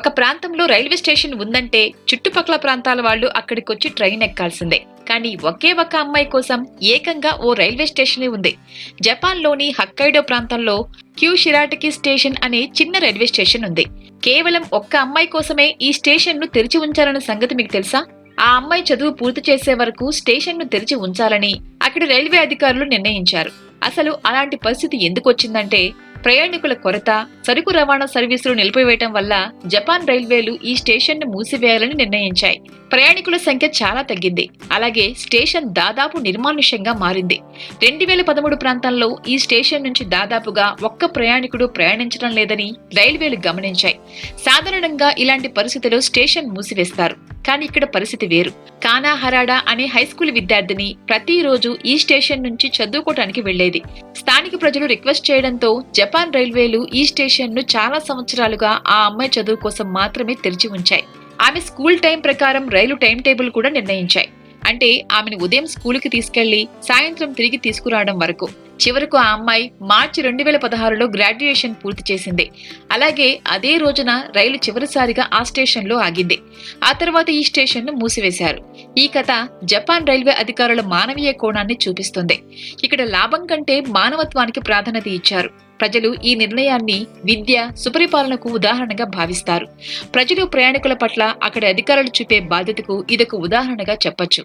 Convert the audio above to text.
ఒక ప్రాంతంలో railway station ఉందంటే చుట్టుపక్కల ప్రాంతాల వాళ్ళు అక్కడికొచ్చి ట్రైన్ ఎక్కాల్సిందే. కానీ ఒకే ఒక అమ్మాయి కోసం ఏకంగా ఓ రైల్వే స్టేషనే ఉంది. జపాన్లోని హక్కైడో ప్రాంతంలో క్యూ షిరాటకి స్టేషన్ అనే చిన్న రైల్వే స్టేషన్ ఉంది. కేవలం ఒక్క అమ్మాయి కోసమే ఈ స్టేషన్ను తెరిచి ఉంచారన్న సంగతి మీకు తెలుసా? ఆ అమ్మాయి చదువు పూర్తి చేసే వరకు స్టేషన్ను తెరిచి ఉంచాలని అక్కడి రైల్వే అధికారులు నిర్ణయించారు. అసలు అలాంటి పరిస్థితి ఎందుకు వచ్చిందంటే ప్రయాణికుల కొరత సరుకు రవాణా సర్వీసులు నిలిపివేయటం వల్ల జపాన్ రైల్వేలు ఈ స్టేషన్ను మూసివేయాలని నిర్ణయించాయి. ప్రయాణికుల సంఖ్య చాలా తగ్గింది. అలాగే స్టేషన్ దాదాపు నిర్మానుష్యంగా మారింది. రెండు వేల పదమూడు ప్రాంతంలో ఈ స్టేషన్ నుంచి దాదాపుగా ఒక్క ప్రయాణికుడు ప్రయాణించడం లేదని రైల్వేలు గమనించాయి. సాధారణంగా ఇలాంటి పరిస్థితిలో స్టేషన్ మూసివేస్తారు. కానీ ఇక్కడ పరిస్థితి వేరు. కానా హరాడా అనే హై స్కూల్ విద్యార్థిని ప్రతిరోజు ఈ స్టేషన్ నుంచి చదువుకోవటానికి వెళ్ళేది స్థానిక ప్రజలు రిక్వెస్ట్ చేయడంతో జపాన్ రైల్వేలు ఈ స్టేషన్ను చాలా సంవత్సరాలుగా ఆ అమ్మాయి చదువు కోసం మాత్రమే తెరిచి ఉంచాయి. ఆమె స్కూల్ టైం ప్రకారం రైలు టైం టేబుల్ కూడా నిర్ణయించాయి. అంటే ఆమెను ఉదయం స్కూలుకి తీసుకెళ్ళి సాయంత్రం తిరిగి తీసుకురావడం వరకు. చివరకు ఆ అమ్మాయి మార్చి రెండు వేల పదహారులో గ్రాడ్యుయేషన్ పూర్తి చేసింది. అలాగే అదే రోజున రైలు చివరిసారిగా ఆ స్టేషన్లో ఆగింది. ఆ తర్వాత ఈ స్టేషన్ను మూసివేశారు. ఈ కథ జపాన్ రైల్వే అధికారుల మానవీయ కోణాన్ని చూపిస్తుంది. ఇక్కడ లాభం కంటే మానవత్వానికి ప్రాధాన్యత ఇచ్చారు. ప్రజలు ఈ నిర్ణయాన్ని విద్య సుపరిపాలనకు ఉదాహరణగా భావిస్తారు. ప్రజలు ప్రయాణికుల పట్ల అక్కడి అధికారులు చూపే బాధ్యతకు ఇదొక ఉదాహరణగా చెప్పొచ్చు.